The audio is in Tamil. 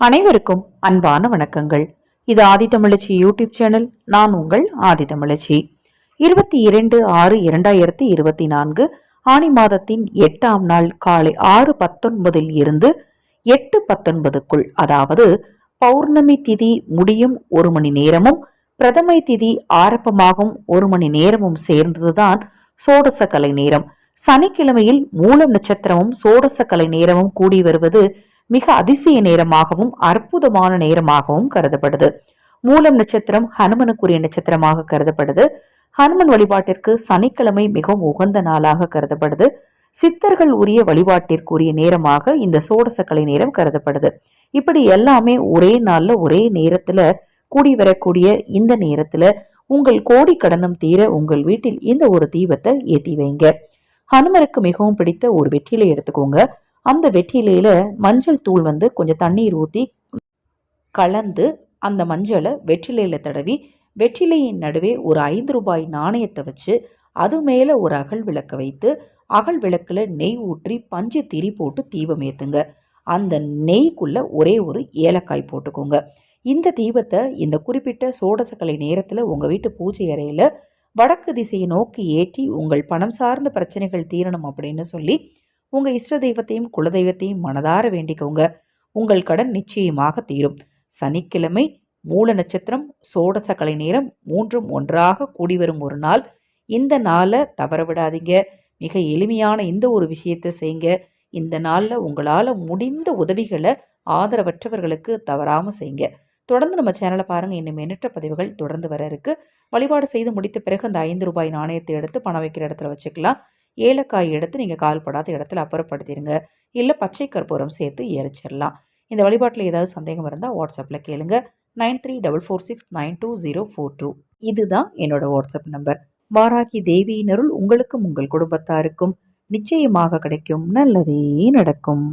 அனைவருக்கும் அன்பான வணக்கங்கள். இது ஆதித்தமிழச்சி யூடியூப் சேனல் நான் உங்கள் ஆதித்தமிழச்சி இருபத்தி இரண்டு ஆறு இரண்டாயிரத்தி இருபத்தி நான்கு ஆணி மாதத்தின் எட்டாம் நாள் காலை ஆறு பத்தொன்பதில் இருந்து எட்டு பத்தொன்பதுக்குள் அதாவது பௌர்ணமி திதி முடியும் ஒரு மணி நேரமும் பிரதமை திதி ஆரம்பமாகும் ஒரு மணி நேரமும் சேர்ந்ததுதான் சோடச கலை நேரம். சனிக்கிழமையில் மூலம் நட்சத்திரமும் சோடச கலை நேரமும் கூடி வருவது மிக அதிசய நேரமாகவும் அற்புதமான நேரமாகவும் கருதப்படுது. மூலம் நட்சத்திரம் ஹனுமனுக்குரிய நட்சத்திரமாக கருதப்படுது. ஹனுமன் வழிபாட்டிற்கு சனிக்கிழமை மிகவும் உகந்த நாளாக கருதப்படுது. சித்தர்கள் உரிய வழிபாட்டிற்குரிய நேரமாக இந்த சோடசக்கலை நேரம் கருதப்படுது. இப்படி எல்லாமே ஒரே நாள்ல ஒரே நேரத்துல கூடி வரக்கூடிய இந்த நேரத்துல உங்கள் கோடி கடனும் தீர உங்கள் வீட்டில் இந்த ஒரு தீபத்தை ஏற்றி வைங்க. ஹனுமருக்கு மிகவும் பிடித்த ஒரு வெற்றிலை எடுத்துக்கோங்க. அந்த வெற்றிலையில் மஞ்சள் தூள் வந்து கொஞ்சம் தண்ணீர் ஊற்றி கலந்து அந்த மஞ்சளை வெற்றிலையில் தடவி வெற்றிலையின் நடுவே ஒரு ஐந்து ரூபாய் நாணயத்தை வச்சு அது மேலே ஒரு அகல் விளக்கை வைத்து அகல் விளக்கில் நெய் ஊற்றி பஞ்சு திரி போட்டு தீபம் ஏற்றுங்க அந்த நெய்க்குள்ளே ஒரே ஒரு ஏலக்காய் போட்டுக்கோங்க. இந்த தீபத்தை இந்த குறிப்பிட்ட சோடசக்கலை நேரத்தில் உங்கள் வீட்டு பூஜை அறையில் வடக்கு திசையை நோக்கி ஏற்றி உங்கள் பணம் சார்ந்த பிரச்சனைகள் தீரணும் அப்படின்னு சொல்லி உங்கள் இஷ்ட தெய்வத்தையும் குலதெய்வத்தையும் மனதார வேண்டிக்கோங்க. உங்கள் கடன் நிச்சயமாக தீரும். சனிக்கிழமை மூல நட்சத்திரம் சோடச கலை நேரம் மூன்றும் ஒன்றாக கூடி வரும் ஒரு நாள். இந்த நாளை தவற விடாதீங்க. மிக எளிமையான இந்த ஒரு விஷயத்தை செய்யுங்க இந்த நாளில் உங்களால் முடிந்த உதவிகளை ஆதரவற்றவர்களுக்கு தவறாமல் செய்யுங்க தொடர்ந்து நம்ம சேனலை பாருங்கள் இன்னும் எண்ணற்ற பதிவுகள் தொடர்ந்து வர இருக்குது வழிபாடு செய்து முடித்த பிறகு அந்த ஐந்து ரூபாய் நாணயத்தை எடுத்து பணம் வைக்கிற இடத்துல வச்சுக்கலாம். ஏலக்காய் எடுத்து நீங்கள் கால் படாத இடத்துல அப்புறப்படுத்திடுங்க இல்லை பச்சை கற்பூரம் சேர்த்து எரிச்சிடலாம் இந்த வழிபாட்டில் ஏதாவது சந்தேகம் இருந்தால் வாட்ஸ்அப்பில் கேளுங்க. Nine three double four six nine two zero four two. இதுதான் என்னோட வாட்ஸ்அப் நம்பர் வாராகி தேவியினருள் உங்களுக்கும் உங்கள் குடும்பத்தாருக்கும் நிச்சயமாக கிடைக்கும். நல்லதே நடக்கும்.